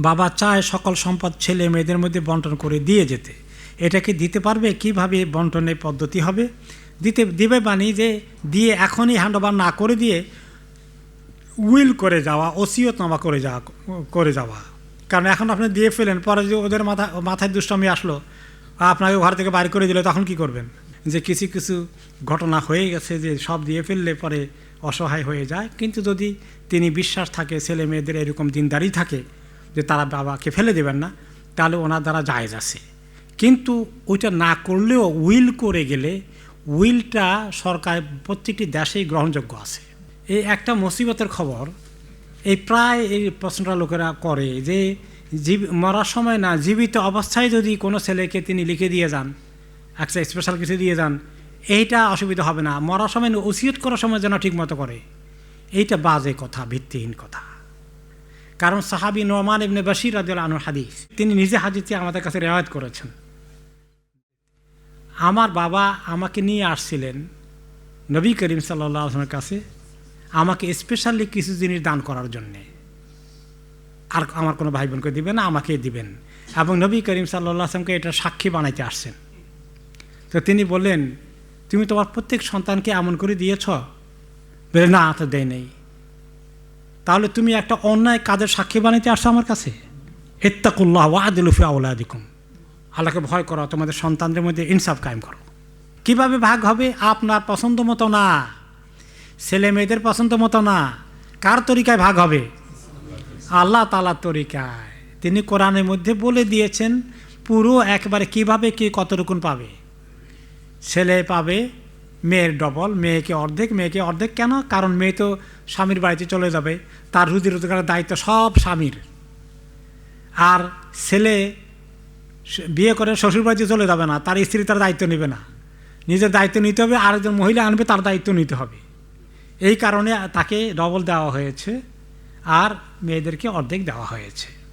বাবা চায় সকল সম্পদ ছেলে মেয়েদের মধ্যে বন্টন করে দিয়ে যেতে। এটাকে দিতে পারবে? কীভাবে বন্টনের পদ্ধতি হবে? দিতে, দিবে বাণী যে দিয়ে এখনই হ্যান্ডওভার না করে দিয়ে উইল করে যাওয়া ওসিয়তনামা করে যাওয়া করে যাওয়া। কারণ এখন আপনি দিয়ে ফেলেন, পরে যে ওদের মাথা, মাথায় দুষ্টমি আসলো, আপনাকে ঘর থেকে বাইর করে দিলে, তখন কি করবেন? যে কিছু কিছু ঘটনা হয়ে গেছে যে সব দিয়ে ফেললে পরে অসহায় হয়ে যায়। কিন্তু যদি তিনি বিশ্বাস থাকে, ছেলে মেয়েদের এরকম দিনদারি থাকে যে তারা বাবাকে ফেলে দেবেন না, তাহলে ওনার দ্বারা জায়েজ আছে। কিন্তু ওইটা না করলেও উইল করে গেলে উইলটা সরকার প্রত্যেকটি দেশেই গ্রহণযোগ্য আছে। এই একটা মুসিবতের খবর, এই প্রায় এই প্রশ্নটা লোকেরা করে যে জীব, মরার সময় না জীবিত অবস্থায় যদি কোনো ছেলেকে তিনি লিখে দিয়ে যান, একটা স্পেশাল কিছু দিয়ে যান, এইটা অসুবিধা হবে না। মরার সময় ওসিয়ত করার সময় যেন ঠিকমতো করে। এইটা বাজে কথা, ভিত্তিহীন কথা। কারণ সাহাবি নোমান ইবনে বাসির রাদিয়াল আনুর হাদিস। তিনি নিজে হাদিসে আমাদের কাছে রেওয়ায়ত করেছেন। আমার বাবা আমাকে নিয়ে আসছিলেন নবী করিম সাল্লাহ আসলামের কাছে আমাকে স্পেশালি কিছু জিনিস দান করার জন্যে। আর আমার কোনো ভাই বোনকে দিবেন না আমাকে দিবেন। এবং নবী করিম সাল্লাহ আসলামকে এটা সাক্ষী বানাইতে আসছেন। তো তিনি বললেন, তুমি তোমার প্রত্যেক সন্তানকে এমন করে দিয়েছ? বলে, না, তো দেয় নেই। তাহলে তুমি একটা অন্যায় কাজের সাক্ষী বানাইতে আসছো আমার কাছে? এত্তাকুল্লাহ ওয়াদিলুফি আউলাদিকুম আল্লাহকে ভয় করো, তোমাদের সন্তানদের মধ্যে ইনসাফ কায়েম করো। কীভাবে ভাগ হবে? আপনার পছন্দ মতো না। ছেলে মেয়েদের পছন্দ মতো না। কার তরিকায় ভাগ হবে? আল্লাহ তালার তরিকায়। তিনি কোরআনের মধ্যে বলে দিয়েছেন, পুরো একবারে কীভাবে কে কত রকম পাবে? ছেলে পাবে মেয়ের ডবল, মেয়েকে অর্ধেক মেয়েকে অর্ধেক। কেন? কারণ মেয়ে তো স্বামীর বাড়িতে চলে যাবে। তার রুজি রোজগারের দায়িত্ব সব স্বামীর। আর ছেলে বিয়ে করে শ্বশুর বাড়িতে চলে যাবে না, তার স্ত্রী তার দায়িত্ব নেবে না। নিজের দায়িত্ব নিতে হবে আরেকজন মহিলা আনবে, তার দায়িত্ব নিতে হবে। এই কারণে তাকে ডবল দেওয়া হয়েছে, আর মেয়েদেরকে অর্ধেক দেওয়া হয়েছে।